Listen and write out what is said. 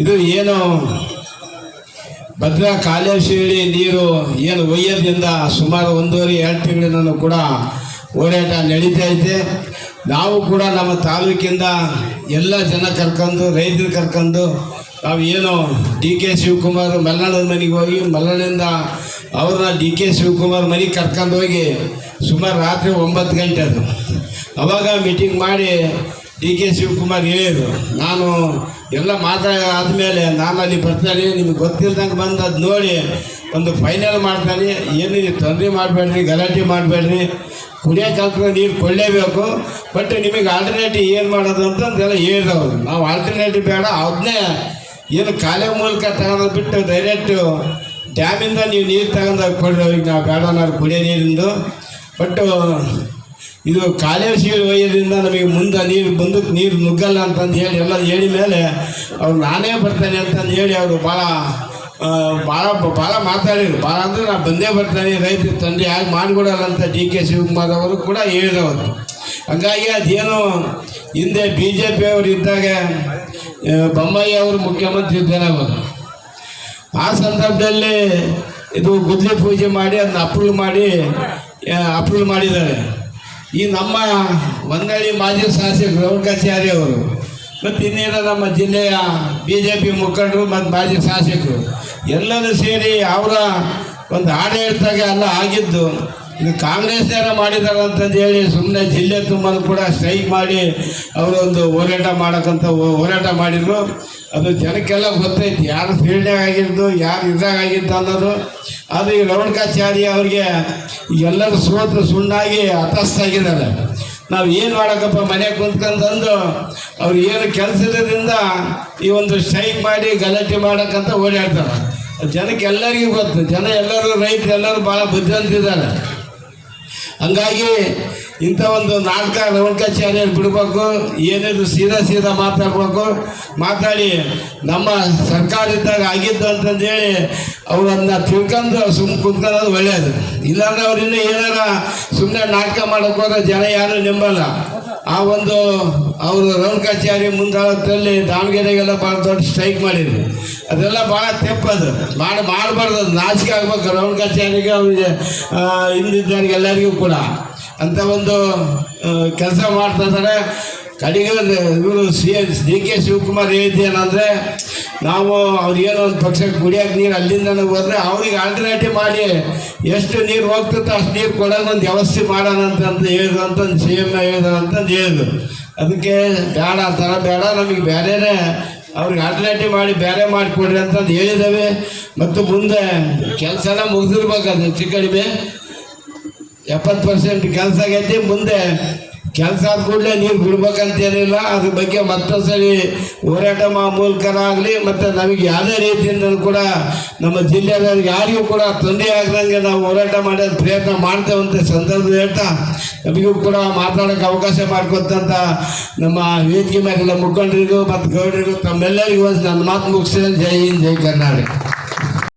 ಇದು ಏನು ಭದ್ರಾ ಕಾಲೇಶ್ವರಿ ನೀರು ಏನು ಒಯ್ಯೋದ್ರಿಂದ ಸುಮಾರು ಒಂದೂವರೆ, ಎರಡು ತಿಂಗಳಿನೂ ಕೂಡ ಹೋರಾಟ ನಡೀತಾ ಐತೆ ನಾವು ಕೂಡ ನಮ್ಮ ತಾಲೂಕಿಂದ ಎಲ್ಲ ಜನ ಕರ್ಕೊಂಡು, ರೈತರು ಕರ್ಕೊಂಡು ನಾವು ಏನು ಡಿ ಕೆ ಶಿವಕುಮಾರ್ ಮಲ್ನಾಡದ ಮನೆಗೆ ಹೋಗಿ, ಮಲ್ನಾಡಿಂದ ಅವ್ರನ್ನ ಡಿ ಕೆ ಶಿವಕುಮಾರ್ ಮನೆಗೆ ಕರ್ಕೊಂಡು ಹೋಗಿ ಸುಮಾರು ರಾತ್ರಿ ಒಂಬತ್ತು ಗಂಟೆ ಅದು. ಅವಾಗ ಮೀಟಿಂಗ್ ಮಾಡಿ ಡಿ ಕೆ ಶಿವಕುಮಾರ್ ಹೇಳಿದರು ನಾನು ಎಲ್ಲ ಮಾತಾಡಾದ್ಮೇಲೆ ನಾನು ಅಲ್ಲಿ ಬರ್ತಾನೆ, ನಿಮ್ಗೆ ಗೊತ್ತಿಲ್ದಂಗೆ ಬಂದು ನೋಡಿ ಒಂದು ಫೈನಲ್ ಮಾಡ್ತಾನೆ. ಏನು ನೀವು ತೊಂದರೆ ಮಾಡಬೇಡ್ರಿ, ಗಲಾಟೆ ಮಾಡಬೇಡ್ರಿ. ಕುಡಿಯೋಕೆ ನೀರು ಕೊಳ್ಳೇಬೇಕು ಬಟ್ ನಿಮಗೆ ಆಲ್ಟರ್ನೇಟಿವ್ ಏನು ಮಾಡೋದು ಅಂತ ಅಂತಂದೆಲ್ಲ ಹೇಳಿದವರು. ನಾವು ಆಲ್ಟರ್ನೇಟಿವ್ ಬೇಡ ಅದನ್ನೇ ಏನು ಕಾಲೇ ಮೂಲಕ ತಗೊಂಡು ಬಿಟ್ಟು ಡೈರೆಕ್ಟು ಡ್ಯಾಮಿಂದ ನೀವು ನೀರು ತಗೊಂಡು ಕೊಡ್ರಿ. ಅವ್ರಿಗೆ ನಾವು ಬೇಡ ನಾವು ಕುಡಿಯೋ ನೀರಿಂದು. ಬಟ್ಟು ಇದು ಕಾಲೇಜಿಗೆ ಒಯ್ಯೋದ್ರಿಂದ ನಮಗೆ ಮುಂದೆ ನೀರು ಬಂದಕ್ಕೆ ನೀರು ನುಗ್ಗಲ್ಲ ಅಂತಂದು ಹೇಳಿ ಎಲ್ಲ ಹೇಳಿ ಮೇಲೆ ಅವ್ರು ನಾನೇ ಬರ್ತೇನೆ ಅಂತಂದು ಹೇಳಿ ಅವರು ಭಾಳ ಭಾಳ ಭಾಳ ಮಾತಾಡಿದ್ರು. ಭಾಳ ಅಂದರೆ ನಾನು ಬಂದೇ ಬರ್ತಾನೆ ರೈತರು ತಂದೆ ಯಾರು ಮಾಡಿಕೊಡಲ್ಲ ಅಂತ ಡಿ ಕೆ ಶಿವಕುಮಾರ್ ಅವರು ಕೂಡ ಹೇಳಿದವರು. ಹಂಗಾಗಿ ಅದೇನು ಹಿಂದೆ ಬಿ ಜೆ ಪಿಯವರು ಇದ್ದಾಗ ಆ, ಬೊಮ್ಮಾಯಿ ಅವರು ಮುಖ್ಯಮಂತ್ರಿ ಅವರು ಆ ಸಂದರ್ಭದಲ್ಲಿ ಇದು ಗುದ್ಲಿ ಪೂಜೆ ಮಾಡಿ ಅದನ್ನ ಅಪ್ರೂವ್ ಮಾಡಿ ಅಪ್ರೂವ್ ಮಾಡಿದ್ದಾರೆ. ಈ ನಮ್ಮ ಹೊನ್ನಳ್ಳಿ ಮಾಜಿ ಶಾಸಕ ರೇಣುಕಾಚಾರ್ಯ ಅವರು, ಮತ್ತು ಇನ್ನೇನು ನಮ್ಮ ಜಿಲ್ಲೆಯ ಬಿ ಜೆ ಪಿ ಮುಖಂಡರು ಮತ್ತು ಮಾಜಿ ಶಾಸಕರು, ಎಲ್ಲರೂ ಸೇರಿ ಅವರ ಒಂದು ಆಡಳಿತಾಗೆ ಎಲ್ಲ ಆಗಿದ್ದು, ಇದು ಕಾಂಗ್ರೆಸ್ನಾರ ಮಾಡಿದ್ದಾರೆ ಅಂತಂದು ಹೇಳಿ ಸುಮ್ಮನೆ ಜಿಲ್ಲೆ ತುಂಬಲು ಕೂಡ ಸ್ಟ್ರೈಕ್ ಮಾಡಿ ಅವರೊಂದು ಹೋರಾಟ ಮಾಡೋಕ್ಕಂತ ಹೋರಾಟ ಮಾಡಿದರು. ಅದು ಜನಕ್ಕೆಲ್ಲ ಗೊತ್ತೈತಿ, ಯಾರು ಫೀಲ್ಡಾಗಿದ್ದು ಯಾರು ಇದ್ರಾಗ ಆಗಿದ್ದು ಅನ್ನೋದು. ಅದು ಈ ರವಣಕಾಚಾರ್ಯ ಅವ್ರಿಗೆ ಎಲ್ಲರೂ ಸೋತ್ರ ಸುಣ್ಣಾಗಿ ಹತಸ್ಥಾಗಿದ್ದಾರೆ ನಾವು ಏನು ಮಾಡೋಕ್ಕಪ್ಪ ಮನೆ ಕುಂತ್ಕೊಂತಂದು ಅವ್ರು ಏನು ಕೆಲಸದಿಂದ ಈ ಒಂದು ಸ್ಟ್ರೈಕ್ ಮಾಡಿ ಗಲಾಟೆ ಮಾಡೋಕ್ಕಂತ ಓಡಾಡ್ತಾರೆ. ಜನಕ್ಕೆ ಎಲ್ಲರಿಗೂ ಗೊತ್ತು, ಜನ ಎಲ್ಲರೂ ರೈತರು ಎಲ್ಲರೂ ಭಾಳ ಬುದ್ಧಿವಂತಿದ್ದಾರೆ. ಹಂಗಾಗಿ ಇಂಥ ಒಂದು ನಾಟಕ ರೇಣುಕಾಚಾರ್ಯ ಬಿಡಬೇಕು ಏನೇನು ಸೀದಾ ಸೀದಾ ಮಾತಾಡಬೇಕು. ಮಾತಾಡಿ, ನಮ್ಮ ಸರ್ಕಾರ ಇದ್ದಾಗ ಆಗಿದ್ದು ಅಂತಂದೇಳಿ ಅದನ್ನ ತಿಳ್ಕೊಂಡು ಸುಮ್ಮನೆ ಕುತ್ಕೊಳ್ಳೋದು ಒಳ್ಳೆಯದು ಇಲ್ಲಾಂದ್ರೆ ಅವ್ರು ಇನ್ನೂ ಏನಾರ ಸುಮ್ಮನೆ ನಾಟಕ ಮಾಡೋಕೆ ಹೋದ್ರೆ ಜನ ಯಾರು ನಿಂಬಲ್ಲ. ಆ ಒಂದು, ಅವರು ರೇಣುಕಾಚಾರ್ಯ ಮುಂದಾಳತ್ತಲ್ಲಿ ದಾವಣಗೆರೆಗೆಲ್ಲ ಭಾಳ ದೊಡ್ಡ ಸ್ಟ್ರೈಕ್ ಮಾಡಿದ್ರು. ಅದೆಲ್ಲ ಭಾಳ ತೆಪ್ಪದು ಮಾಡಿ, ಮಾಡಬಾರ್ದು ನಾಚಿಕೆ ಆಗ್ಬೇಕು ರೇಣುಕಾಚಾರ್ಯಗೆ ಅವ್ರಿಗೆ ಹಿಂದಿದ್ದವ್ರಿಗೆ ಎಲ್ಲರಿಗೂ ಕೂಡ. ಅಂತ ಒಂದು ಕೆಲಸ ಮಾಡ್ತಾ ಇದ್ದಾರೆ ಕಡೆಗೆ ಇವರು ಸಿ ಡಿ ಕೆ ಶಿವಕುಮಾರ್ ಹೇಳಿದ್ದೇನೆಂದರೆ, ನಾವು ಅವ್ರಿಗೇನೋ ಒಂದು ಪಕ್ಷಕ್ಕೆ ಕುಡಿಯೋಕೆ ನೀರು ಅಲ್ಲಿಂದ ಹೋದರೆ ಅವ್ರಿಗೆ ಆಲ್ಟರ್ನೇಟಿವ್ ಮಾಡಿ ಎಷ್ಟು ನೀರು ಹೋಗ್ತಿತ್ತೋ ಅಷ್ಟು ನೀರು ಕೊಡೋಕೆ ಒಂದು ವ್ಯವಸ್ಥೆ ಮಾಡೋಣ ಅಂತ ಹೇಳಿದ್ರು, ಅಂತಂದು ಸಿ ಎಂ ಹೇಳಿದ್ರು, ಅಂತಂದು ಹೇಳಿದ್ರು. ಅದಕ್ಕೆ ಬೇಡ ಥರ ಬೇಡ, ನಮಗೆ ಬೇರೆನೇ ಅವ್ರಿಗೆ ಆಲ್ಟರ್ನೇಟಿವ್ ಮಾಡಿ ಬೇರೆ ಮಾಡಿಕೊಡ್ರಿ ಅಂತಂದು ಹೇಳಿದ್ದೇವೆ. ಮತ್ತು ಮುಂದೆ ಕೆಲಸ ಎಲ್ಲ ಮುಗಿದಿರ್ಬೇಕು ಅದು ಹೆಚ್ಚು ಕಡಿಮೆ. ಎಪ್ಪತ್ತು ಪರ್ಸೆಂಟ್ ಕೆಲಸ ಆಗೈತಿ, ಮುಂದೆ ಕೆಲಸ ಆದ ಕೂಡಲೇ ನೀರು ಬಿಡ್ಬೇಕಂತೇನಿಲ್ಲ. ಅದ್ರ ಬಗ್ಗೆ ಮತ್ತೊಂದು ಸರಿ ಹೋರಾಟ ಮೂಲಕರಾಗಲಿ ಮತ್ತು ನಮಗೆ ಯಾವುದೇ ರೀತಿಯಿಂದ ಕೂಡ ನಮ್ಮ ಜಿಲ್ಲೆಯವ್ರಿಗೆ ಯಾರಿಗೂ ಕೂಡ ತೊಂದರೆ ಆಗದಂಗೆ ನಾವು ಹೋರಾಟ ಮಾಡೋದು ಪ್ರಯತ್ನ ಮಾಡ್ತೇವಂತ ಸಂದರ್ಭ ಹೇಳ್ತಾ, ನಮಗೂ ಕೂಡ ಮಾತಾಡೋಕ್ಕೆ ಅವಕಾಶ ಮಾಡ್ಕೊತಂತ ನಮ್ಮ ವೇದಿಕೆ ಮೇಲೆ ಮುಖಂಡರಿಗೂ, ಮತ್ತು ಗೌಡರಿಗೂ, ತಮ್ಮೆಲ್ಲರಿಗೂ ಒಂದು ನನ್ನ ಮಾತು ಮುಗಿಸ್ತೇನೆ. ಜೈ ಹಿಂದ್, ಜೈ ಕರ್ನಾಟಕ.